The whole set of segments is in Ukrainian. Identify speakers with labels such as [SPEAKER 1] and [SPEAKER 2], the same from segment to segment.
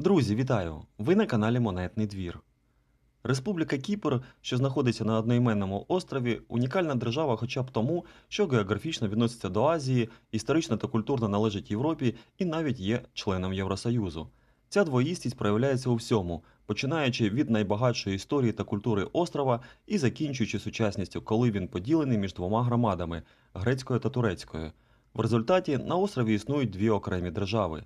[SPEAKER 1] Друзі, вітаю! Ви на каналі Монетний двір. Республіка Кіпр, що знаходиться на одноіменному острові, унікальна держава хоча б тому, що географічно відноситься до Азії, історично та культурно належить Європі і навіть є членом Євросоюзу. Ця двоїстість проявляється у всьому, починаючи від найбагатшої історії та культури острова і закінчуючи сучасністю, коли він поділений між двома громадами грецькою та турецькою. В результаті на острові існують дві окремі держави.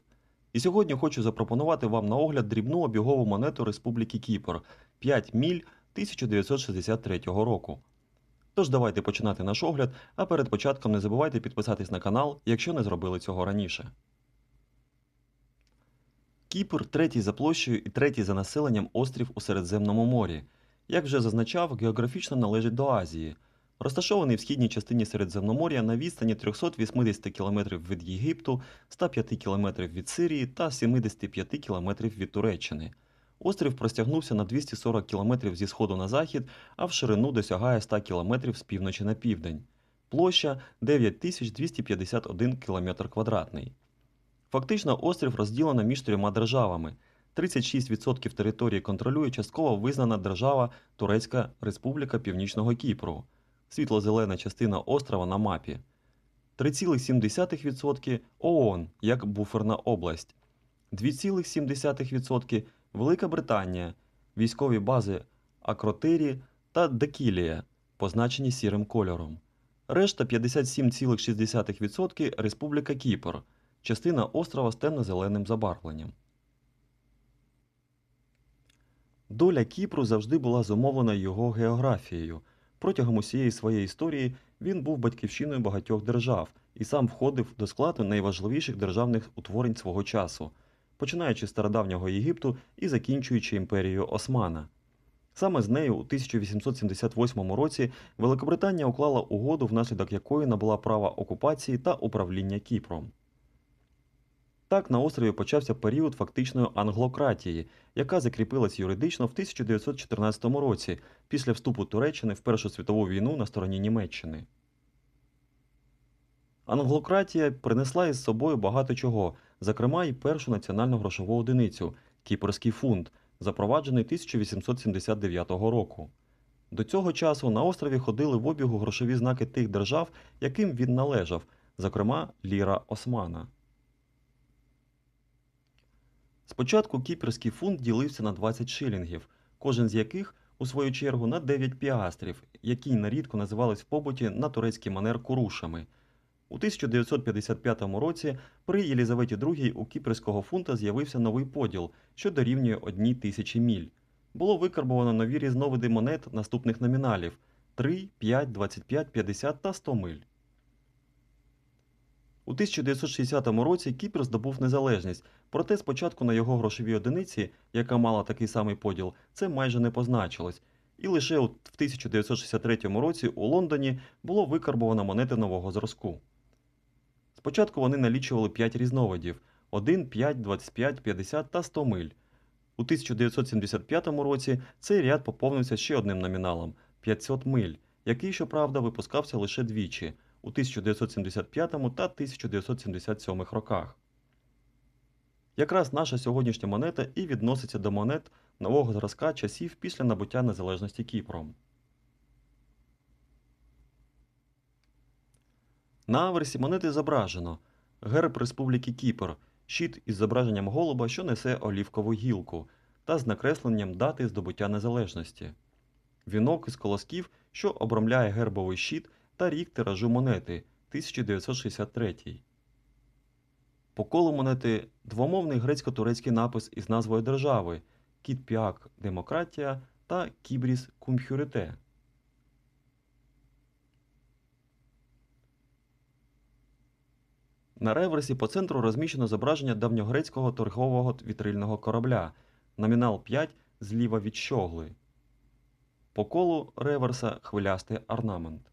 [SPEAKER 1] І сьогодні хочу запропонувати вам на огляд дрібну обігову монету Республіки Кіпр 5 міль 1963 року. Тож давайте починати наш огляд, а перед початком не забувайте підписатись на канал, якщо не зробили цього раніше. Кіпр третій за площею і третій за населенням острів у Середземному морі. Як вже зазначав, географічно належить до Азії. Розташований в східній частині Середземномор'я на відстані 380 км від Єгипту, 105 км від Сирії та 75 км від Туреччини. Острів простягнувся на 240 км зі сходу на захід, а в ширину досягає 100 км з півночі на південь. Площа 9251 км квадратний. Фактично острів розділено між трьома державами. 36% території контролює частково визнана держава Турецька Республіка Північного Кіпру світло-зелена частина острова на мапі. 3,7% ООН як буферна область, 2,7% Велика Британія, військові бази Акротері та Декілія, позначені сірим кольором. Решта 57,6% Республіка Кіпр, частина острова з темно-зеленим забарвленням. Доля Кіпру завжди була зумовлена його географією. Протягом усієї своєї історії він був батьківщиною багатьох держав і сам входив до складу найважливіших державних утворень свого часу, починаючи з стародавнього Єгипту і закінчуючи імперією Османа. Саме з нею у 1878 році Великобританія уклала угоду, внаслідок якої набула права окупації та управління Кіпром. Так на острові почався період фактичної англократії, яка закріпилась юридично в 1914 році після вступу Туреччини в Першу світову війну на стороні Німеччини. Англократія принесла із собою багато чого, зокрема й першу національну грошову одиницю кіпрський фунт, запроваджений 1879 року. До цього часу на острові ходили в обігу грошові знаки тих держав, яким він належав, зокрема ліра Османа. Спочатку кіпрський фунт ділився на 20 шилінгів, кожен з яких, у свою чергу, на 9 піастрів, які нарідко називались в побуті на турецький манер курушами. У 1955 році при Єлізаветі II у кіпрського фунта з'явився новий поділ, що дорівнює одній тисячі міль. Було викарбовано нові різновиди монет наступних номіналів 3, 5, 25, 50 та 100 миль. У 1960 році Кіпр здобув незалежність, проте спочатку на його грошовій одиниці, яка мала такий самий поділ, це майже не позначилось. І лише в 1963 році у Лондоні було викарбовано монети нового зразку. Спочатку вони налічували 5 різновидів 1, 5, 25, 50 та 100 миль. У 1975 році цей ряд поповнився ще одним номіналом 500 миль, який, щоправда, випускався лише двічі у 1975 та 1977 роках. Якраз наша сьогоднішня монета і відноситься до монет нового зразка часів після набуття незалежності Кіпром. На аверсі монети зображено герб Республіки Кіпр, щит із зображенням голуба, що несе олівкову гілку, та з накресленням дати здобуття незалежності, вінок із колосків, що обрамляє гербовий щит та рік тиражу монети 1963. По колу монети двомовний грецько-турецький напис із назвою держави Кітпіак Демократія та Кібріс Кумхюрите. На реверсі по центру розміщено зображення давньогрецького торгового вітрильного корабля, номінал 5 зліва від щогли. По колу реверса хвилястий орнамент.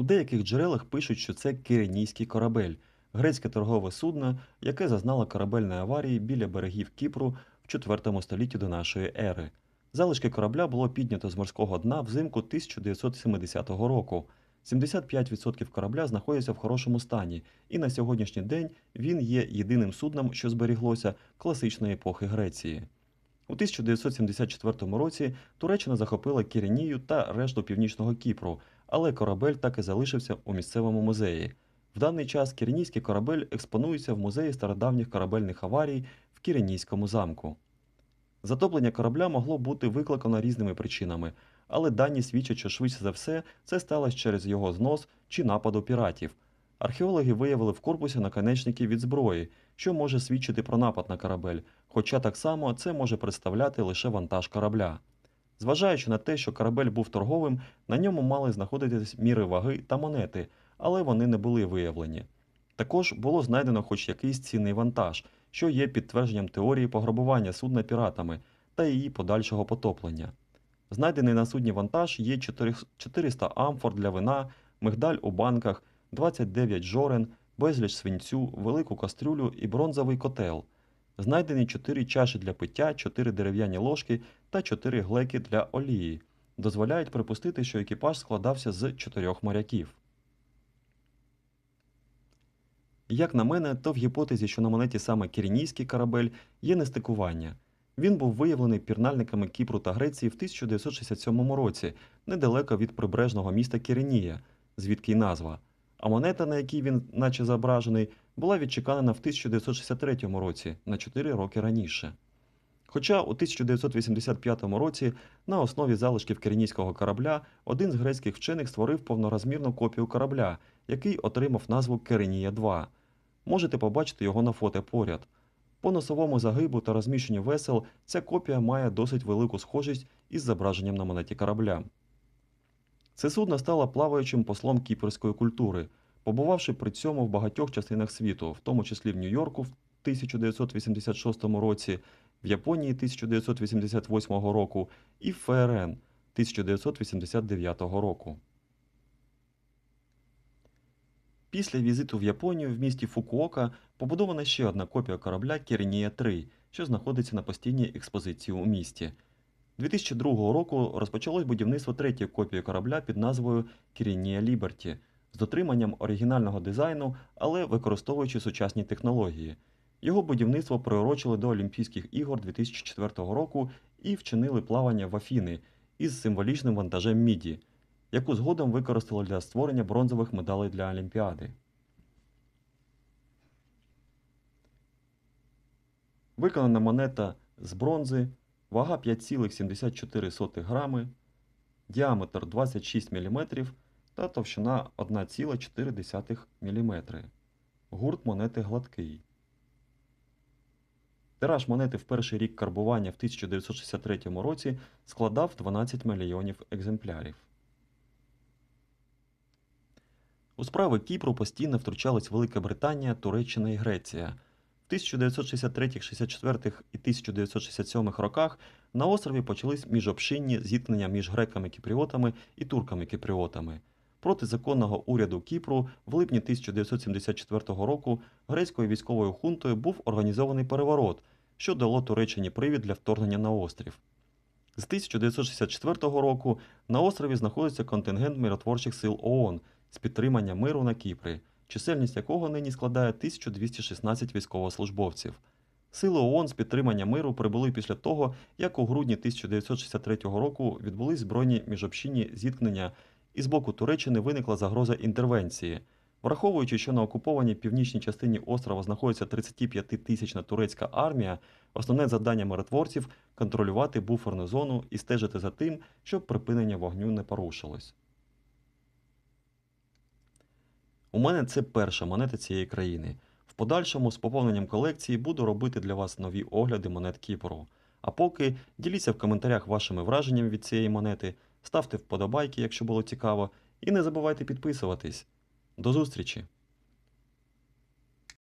[SPEAKER 1] У деяких джерелах пишуть, що це киренійський корабель, грецьке торгове судно, яке зазнало корабельної аварії біля берегів Кіпру в 4 столітті до нашої ери. Залишки корабля було піднято з морського дна взимку 1970 року. 75% корабля знаходяться в хорошому стані, і на сьогоднішній день він є єдиним судном, що зберіглося класичної епохи Греції. У 1974 році Туреччина захопила Кіренію та решту північного Кіпру, але корабель так і залишився у місцевому музеї. В даний час кіренійський корабель експонується в музеї стародавніх корабельних аварій в Кіренійському замку. Затоплення корабля могло бути викликано різними причинами, але дані свідчать, що швидше за все це сталося через його знос чи нападу піратів. Археологи виявили в корпусі наконечники від зброї, що може свідчити про напад на корабель, хоча так само це може представляти лише вантаж корабля. Зважаючи на те, що корабель був торговим, на ньому мали знаходитись міри ваги та монети, але вони не були виявлені. Також було знайдено хоч якийсь цінний вантаж, що є підтвердженням теорії пограбування судна піратами та її подальшого потоплення. Знайдений на судні вантаж є 400 амфор для вина, мигдаль у банках, 29 жорен, безліч свинцю, велику кастрюлю і бронзовий котел. Знайдені 4 чаші для пиття, 4 дерев'яні ложки та 4 глеки для олії. Дозволяють припустити, що екіпаж складався з 4 моряків. Як на мене, то в гіпотезі, що на монеті саме кірінійський корабель, є нестикування. Він був виявлений пірнальниками Кіпру та Греції в 1967 році, недалеко від прибережного міста Кіренія, звідки й назва. А монета, на якій він наче зображений, була відчеканена в 1963 році, на 4 роки раніше. Хоча у 1985 році на основі залишків киренійського корабля один з грецьких вчених створив повнорозмірну копію корабля, який отримав назву Керенія 2. Можете побачити його на фото поряд. По носовому загибу та розміщенню весел ця копія має досить велику схожість із зображенням на монеті корабля. Це судно стало плаваючим послом кіпрської культури, побувавши при цьому в багатьох частинах світу, в тому числі в Нью-Йорку в 1986 році, в Японії 1988 року і в ФРН 1989 року. Після візиту в Японію в місті Фукуока побудована ще одна копія корабля Кіренія 3, що знаходиться на постійній експозиції у місті. 2002 року розпочалось будівництво третьої копії корабля під назвою Кіренія Ліберті з дотриманням оригінального дизайну, але використовуючи сучасні технології. Його будівництво приурочили до Олімпійських ігор 2004 року і вчинили плавання в Афіни із символічним вантажем міді, яку згодом використали для створення бронзових медалей для Олімпіади. Виконана монета з бронзи, вага 5,74 грами, діаметр 26 мм та товщина 1,4 мм. Гурт монети гладкий. Тираж монети в перший рік карбування в 1963 році складав 12 мільйонів екземплярів. У справи Кіпру постійно втручались Велика Британія, Туреччина і Греція. В 1963, 64 і 1967 роках на острові почались міжобщинні зіткнення між греками-кіпріотами і турками-кіпріотами. Проти законного уряду Кіпру в липні 1974 року грецькою військовою хунтою був організований переворот, що дало Туреччині привід для вторгнення на острів. З 1964 року на острові знаходиться контингент миротворчих сил ООН з підтримання миру на Кіпрі, чисельність якого нині складає 1216 військовослужбовців. Сили ООН з підтримання миру прибули після того, як у грудні 1963 року відбулись збройні міжобщинні зіткнення, і з боку Туреччини виникла загроза інтервенції. Враховуючи, що на окупованій північній частині острова знаходиться 35-тисячна турецька армія, основне завдання миротворців контролювати буферну зону і стежити за тим, щоб припинення вогню не порушилось. У мене це перша монета цієї країни. В подальшому з поповненням колекції буду робити для вас нові огляди монет Кіпру. А поки діліться в коментарях вашими враженнями від цієї монети, ставте вподобайки, якщо було цікаво, і не забувайте підписуватись. До зустрічі!